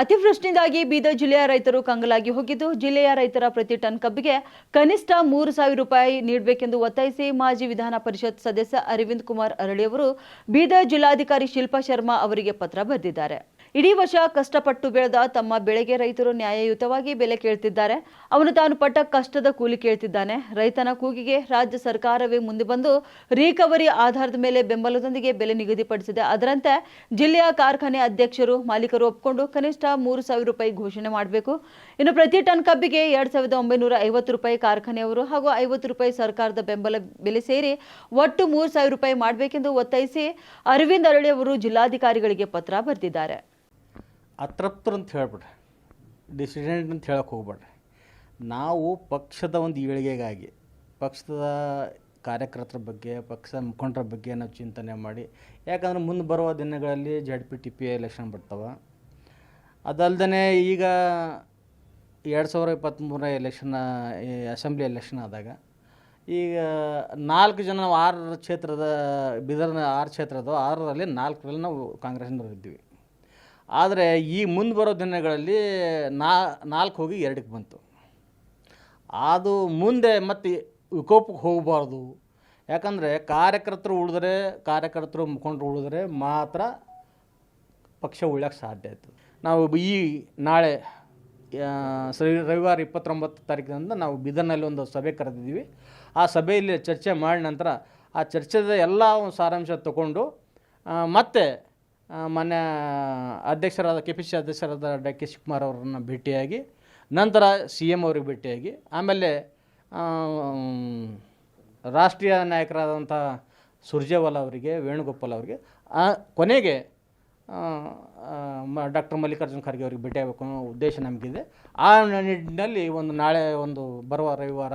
ಅತಿವೃಷ್ಟಿಯಿಂದಾಗಿ ಬೀದರ್ ಜಿಲ್ಲೆಯ ರೈತರು ಕಂಗಲಾಗಿ ಹೋಗಿದ್ದು, ಜಿಲ್ಲೆಯ ರೈತರ ಪ್ರತಿ ಟನ್ ಕಬ್ಬಿಗೆ ಕನಿಷ್ಠ ಮೂರು ಸಾವಿರ ರೂಪಾಯಿ ನೀಡಬೇಕೆಂದು ಒತ್ತಾಯಿಸಿ ಮಾಜಿ ವಿಧಾನ ಪರಿಷತ್ ಸದಸ್ಯ ಅರವಿಂದ್ ಕುಮಾರ್ ಅರಳಿಯವರು ಬೀದರ್ ಜಿಲ್ಲಾಧಿಕಾರಿ ಶಿಲ್ಪಾ ಶರ್ಮಾ ಅವರಿಗೆ ಪತ್ರ ಬರೆದಿದ್ದಾರೆ. ಇಡೀ ವರ್ಷ ಕಷ್ಟಪಟ್ಟು ಬೆಳೆದ ತಮ್ಮ ಬೆಳೆಗೆ ರೈತರು ನ್ಯಾಯಯುತವಾಗಿ ಬೆಲೆ ಕೇಳ್ತಿದ್ದಾರೆ. ಅವನು ತಾನು ಪಟ್ಟ ಕಷ್ಟದ ಕೂಲಿ ಕೇಳ್ತಿದ್ದಾನೆ. ರೈತನ ಕೂಗಿಗೆ ರಾಜ್ಯ ಸರ್ಕಾರವೇ ಮುಂದೆ ಬಂದು ರಿಕವರಿ ಆಧಾರದ ಮೇಲೆ ಬೆಂಬಲದೊಂದಿಗೆ ಬೆಲೆ ನಿಗದಿಪಡಿಸಿದೆ. ಅದರಂತೆ ಜಿಲ್ಲೆಯ ಕಾರ್ಖಾನೆ ಅಧ್ಯಕ್ಷರು, ಮಾಲೀಕರು ಒಪ್ಪಿಕೊಂಡು ಕನಿಷ್ಠ ಮೂರು ಸಾವಿರ ರೂಪಾಯಿ ಘೋಷಣೆ ಮಾಡಬೇಕು. ಇನ್ನು ಪ್ರತಿ ಟನ್ ಕಬ್ಬಿಗೆ ಎರಡ್ ಸಾವಿರದ ಒಂಬೈನೂರ ಐವತ್ತು ರೂಪಾಯಿ ಕಾರ್ಖಾನೆಯವರು ಹಾಗೂ ಐವತ್ತು ರೂಪಾಯಿ ಸರ್ಕಾರದ ಬೆಂಬಲ ಬೆಲೆ ಸೇರಿ ಒಟ್ಟು ಮೂರು ಸಾವಿರ ರೂಪಾಯಿ ಮಾಡಬೇಕೆಂದು ಒತ್ತಾಯಿಸಿ ಅರವಿಂದ್ ಅರಳಿ ಅವರು ಜಿಲ್ಲಾಧಿಕಾರಿಗಳಿಗೆ ಪತ್ರ ಬರೆದಿದ್ದಾರೆ. ಅತೃಪ್ತರು ಅಂತ ಹೇಳ್ಬಿಡ್ರಿ ಡಿಸಿಡೆಂಟ್ ಅಂತ ಹೇಳಕ್ಕೆ ಹೋಗ್ಬೇಡ್ರಿ. ನಾವು ಪಕ್ಷದ ಒಂದು ಏಳಿಗೆಗಾಗಿ, ಪಕ್ಷದ ಕಾರ್ಯಕರ್ತರ ಬಗ್ಗೆ, ಪಕ್ಷದ ಮುಖಂಡರ ಬಗ್ಗೆ ನಾವು ಚಿಂತನೆ ಮಾಡಿ, ಯಾಕಂದ್ರೆ ಮುಂದೆ ಬರುವ ದಿನಗಳಲ್ಲಿ Z P T P election ಬರ್ತಾವೆ. ಅದಲ್ಲದೆ ಈಗ ಎರಡು ಸಾವಿರ ಇಪ್ಪತ್ತ್ಮೂರ ಎಲೆಕ್ಷನ್ ಅಸೆಂಬ್ಲಿ ಎಲೆಕ್ಷನ್ ಆದಾಗ, ಈಗ ನಾಲ್ಕು ಜನ ನಾವು ಆರು ಕ್ಷೇತ್ರದ, ಬಿದರ್ನ ಆರು ಕ್ಷೇತ್ರದ ಆರರಲ್ಲಿ ನಾಲ್ಕರಲ್ಲಿ ನಾವು ಕಾಂಗ್ರೆಸ್ನವ್ರು ಇದ್ವಿ ಆದರೆ ಈ ಮುಂದೆ ಬರೋ ದಿನಗಳಲ್ಲಿ ನಾ, ನಾಲ್ಕು ಹೋಗಿ ಎರಡಕ್ಕೆ ಬಂತು. ಅದು ಮುಂದೆ ಮತ್ತೆ ವಿಕೋಪಕ್ಕೆ ಹೋಗಬಾರ್ದು. ಯಾಕಂದರೆ ಕಾರ್ಯಕರ್ತರು ಉಳಿದ್ರೆ, ಕಾರ್ಯಕರ್ತರು ಮುಖಂಡರು ಉಳಿದ್ರೆ ಮಾತ್ರ ಪಕ್ಷ ಉಳ್ಯಕ್ಕೆ ಸಾಧ್ಯ ಆಯಿತು ನಾವು ಈ ನಾಳೆ ರವಿವಾರ ಇಪ್ಪತ್ತೊಂಬತ್ತು ತಾರೀಕಿನಿಂದ ನಾವು ಬೀದರ್ನಲ್ಲಿ ಒಂದು ಸಭೆ ಕರೆದಿದ್ದೀವಿ. ಆ ಸಭೆಯಲ್ಲಿ ಚರ್ಚೆ ಮಾಡಿದ ನಂತರ ಆ ಚರ್ಚೆದ ಎಲ್ಲ ಒಂದು ಸಾರಾಂಶ ತಗೊಂಡು ಮತ್ತೆ ಮಾನ್ಯ ಅಧ್ಯಕ್ಷರಾದ ಕೆ ಪಿ ಸಿ ಅಧ್ಯಕ್ಷರಾದ ಡಿ ಕೆ ಶಿವಕುಮಾರ್ ಅವರನ್ನು ಭೇಟಿಯಾಗಿ, ನಂತರ ಸಿ ಎಂ ಅವ್ರಿಗೆ ಭೇಟಿಯಾಗಿ, ಆಮೇಲೆ ರಾಷ್ಟ್ರೀಯ ನಾಯಕರಾದಂಥ ಸುರ್ಜೇವಾಲ ಅವರಿಗೆ, ವೇಣುಗೋಪಾಲ್ ಅವರಿಗೆ ಕೊನೆಗೆ ಡಾಕ್ಟರ್ ಮಲ್ಲಿಕಾರ್ಜುನ ಖರ್ಗೆ ಅವರಿಗೆ ಭೇಟಿಯಾಗಬೇಕು ಅನ್ನೋ ಉದ್ದೇಶ ನಮಗಿದೆ. ಆ ನಿಟ್ಟಿನಲ್ಲಿ ಒಂದು ನಾಳೆ ಒಂದು ಬರುವ ರವಿವಾರ